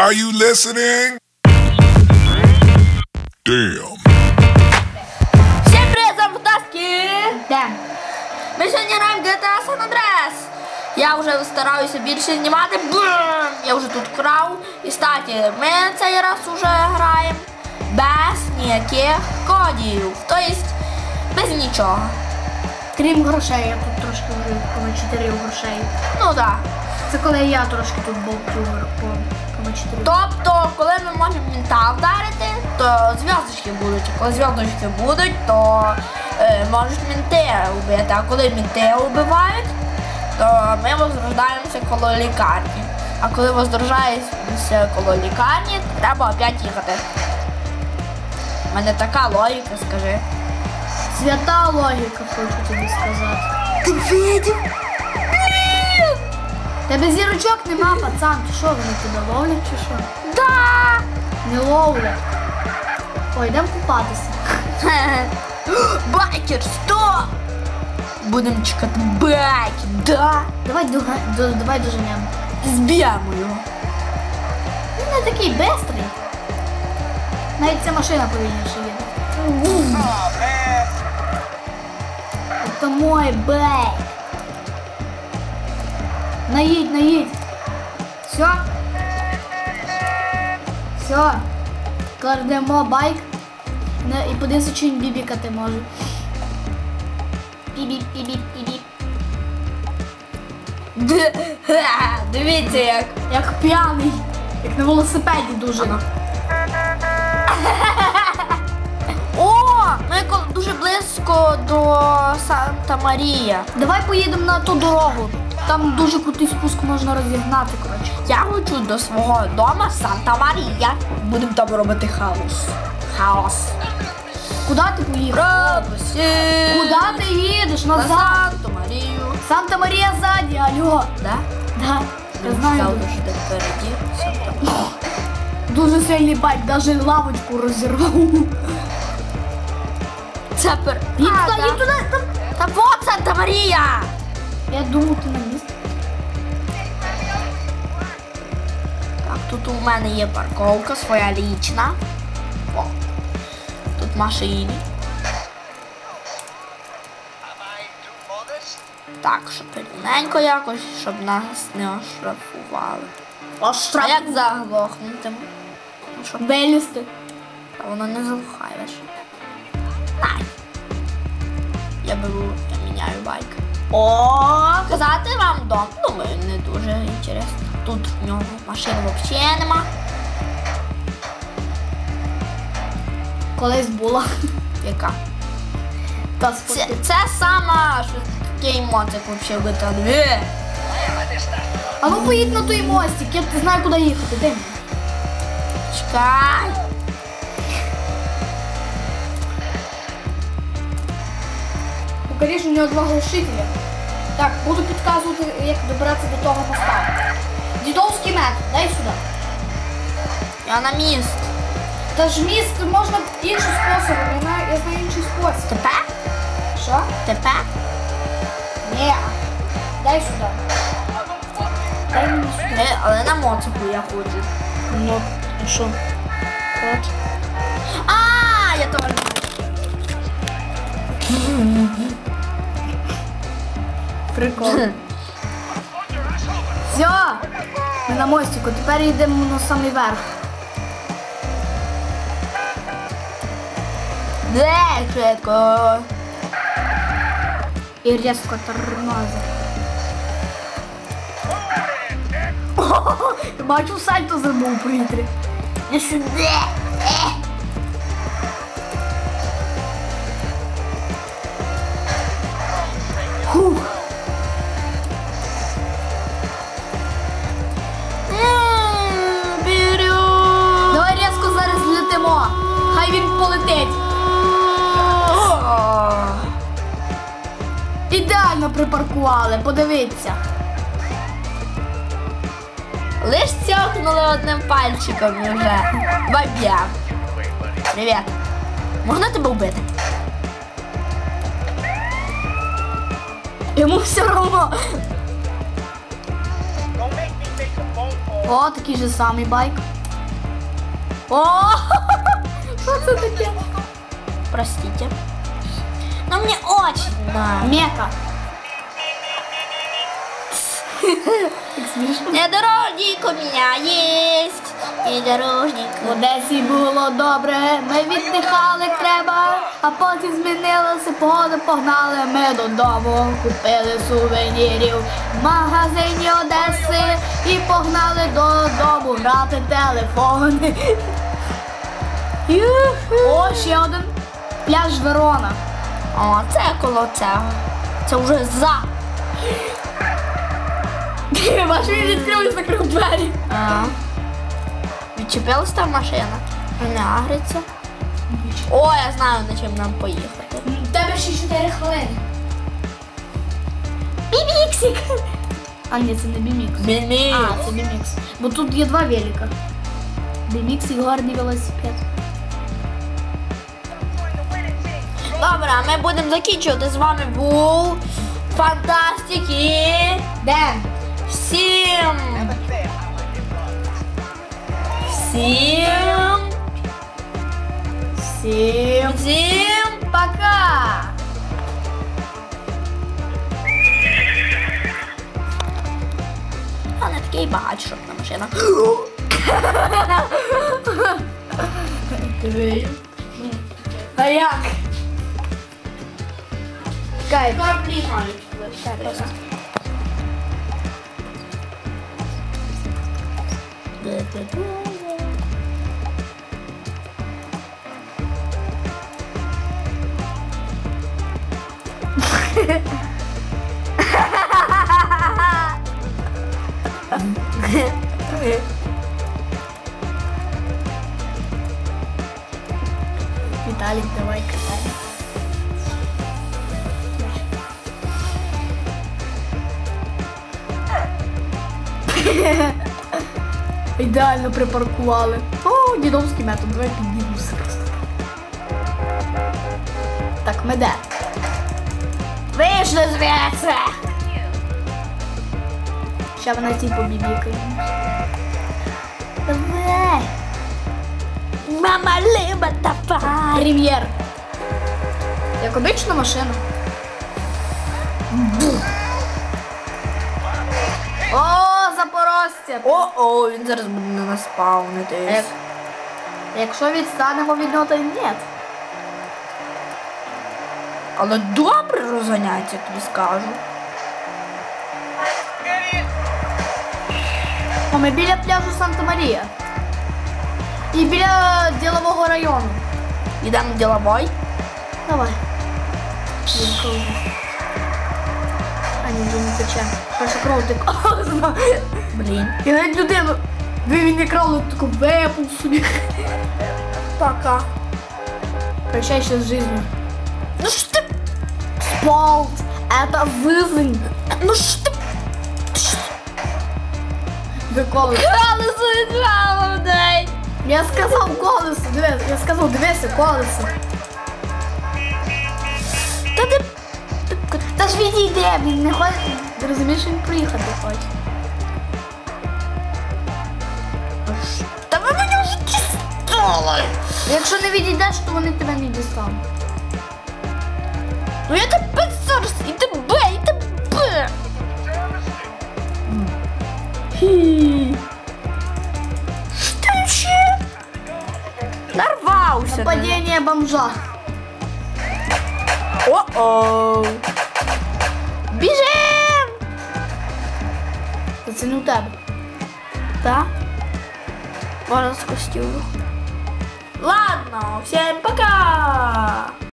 Are you listening? Damn. Всем привет, зовут Таски! Де? Ми сьогодні граємо GTA San Andreas. Я вже стараюся більше знімати. Бум! Я вже тут крав. І статі, ми цей раз вже граємо без ніяких кодів. Тобто без нічого. Крім грошей, я тут трошки вже поначитерив грошей. Ну так. Це коли я трошки тут болтю поначитерив. Тобто, коли ми можемо мінта вдарити, то зв'язочки будуть. А коли зв'язочки будуть, то е, можуть мінти вбити. А коли мінти вбивають, то ми возрождаємося коло лікарні. А коли возрождаємося коло лікарні, треба опять їхати. У мене така логіка, скажи. Свята логіка, хочу тобі сказати. Ти видів? Тебе зірочок нема, пацан. Ти що, вони тебе ловлять чи що? Да! Не ловлять. Ой, йдемо купатися. Байкер, стоп! Будемо чекати байкер, да? Давай, дуга- до, давай доженемо. Зб'ємо його. Він не такий бистрий. Навіть ця машина повільніше їде. Це мой бейк. Наїдь, наїдь. Все? Все. Кладемо байк. І подивися, чи він бібікати може. Бібіп, бібіп, бібіп. Дивіться як. Як п'яний. Як на велосипеді дуже. О! Ми дуже близько до Санта Марія. Давай поїдемо на ту дорогу. Там дуже крутий спуск можна розігнати, коротше. Я хочу до свого дома Санта Марія. Будемо там робити хаос. Хаос. Куди ти поїхав? Куди ти їдеш? На Назад. Санту Марію. Санта Марія ззаді, алло. Да? Да. Я знаю. Що ти впереді. Санта Дуже сильний байк, навіть лавочку розірвав. Це пер... Їдь туди, їдь туди. Там. Та вот Санта Марія! Я думав, ти на тут у мене є парковка своя лічна. О, тут машини. Так, щоб рівненько якось, щоб нас не оштрафували. А як заглохнути? Ну, щоб Вилізти. а воно не заглухає. ж. Най. Я беру, я міняю байк. О, казати вам дом. Думаю, не дуже інтересно. Тут в нього машин взагалі нема. Колись була. Яка? Та Це, це сама швидкий моцик взагалі в GTA 2. А ну поїдь на той мостик, я не знаю, куди їхати. Де? Чекай. Покажи, у нього два глушителя. Так, буду підказувати, як добратися до того моста. Дідовський метод, дай сюди. Я на міст. Та ж міст можна іншим способом, я знаю, я знаю інший спосіб. Тепер? Що? Тепер? Ні. Дай сюди. Дай мені сюди. Е, але на моцику я хочу. Ну, а що? От. А, я теж. Прикол. Все. Ми на мостику, тепер йдемо на самий верх. Де швидко? І різко тормозить. Бачу, сальто зробив у повітрі. Я сюди. Е. припаркували, подивіться. Лиш цьохнули одним пальчиком вже. Бабя. Привіт. Можна тебе вбити? Йому все одно. О, такий же самий байк. О! Що це таке? Простите. Но мне очень нравится. Мека. Так смішно. Внедорожник у есть. Внедорожник. В Одесі було добре, ми віддихали треба, а потім змінилася погода, погнали ми додому, купили сувенірів в магазині Одеси і погнали додому грати телефони. О, ще один пляж Верона. О, це коло цього. Це вже за. Ваш він відкрив і закрив двері. А. Відчепилась там машина. Не агриться. О, я знаю, на чим нам поїхати. Тебе ще 4 хвилини. Біміксик! А ні, це не бімікс. Бімі. А, це бімікс. Бо тут є два велика. Бімікс і гарний велосипед. Добре, ми будемо закінчувати. З вами був Фантастик і Ден! Всім. Всім. Всім Всім. пока! А не такий щоб на машина. А як? Кайф. Віталік, давай катай. Ідеально припаркували. О, дідовський метод, давай піднімемося просто. Так, ми де? Вийшли звідси! Ще вона ті побібікає. Давай! Мама любить давай. Прем'єр. Як обична машина. О, запорожця! О-о, він зараз буде на нас Як- спавнитись. Якщо відстанемо від нього, то ні. Але добре розганяється, тобі скажу. О, ми біля пляжу Санта-Марія. І біля ділового району. Йдемо в діловой. Давай. Не тече. Перша кров ти козна. Блін. І навіть людину. Ви він не кров, таку випав собі. Пока. Прощайся з жизнью. Ну що ти? Спалт. Это жизнь. Ну що ти? Ви колесо. Колесо віджало в день. Я сказав колесо, дивись, я сказав, дивися, колесо. Та ти... Та ж відійде, він не хоче. Ти розумієш, він приїхати хоче. Та ви мені вже дістали. Якщо не відійдеш, то вони тебе не дістануть. Ну я тебе зараз і тебе, і тебе. Що ще? Нарвався. на- Падіння бомжа. О-оу. Біжим! Та це не у тебе. Так? Костюму. Ладно, всем пока!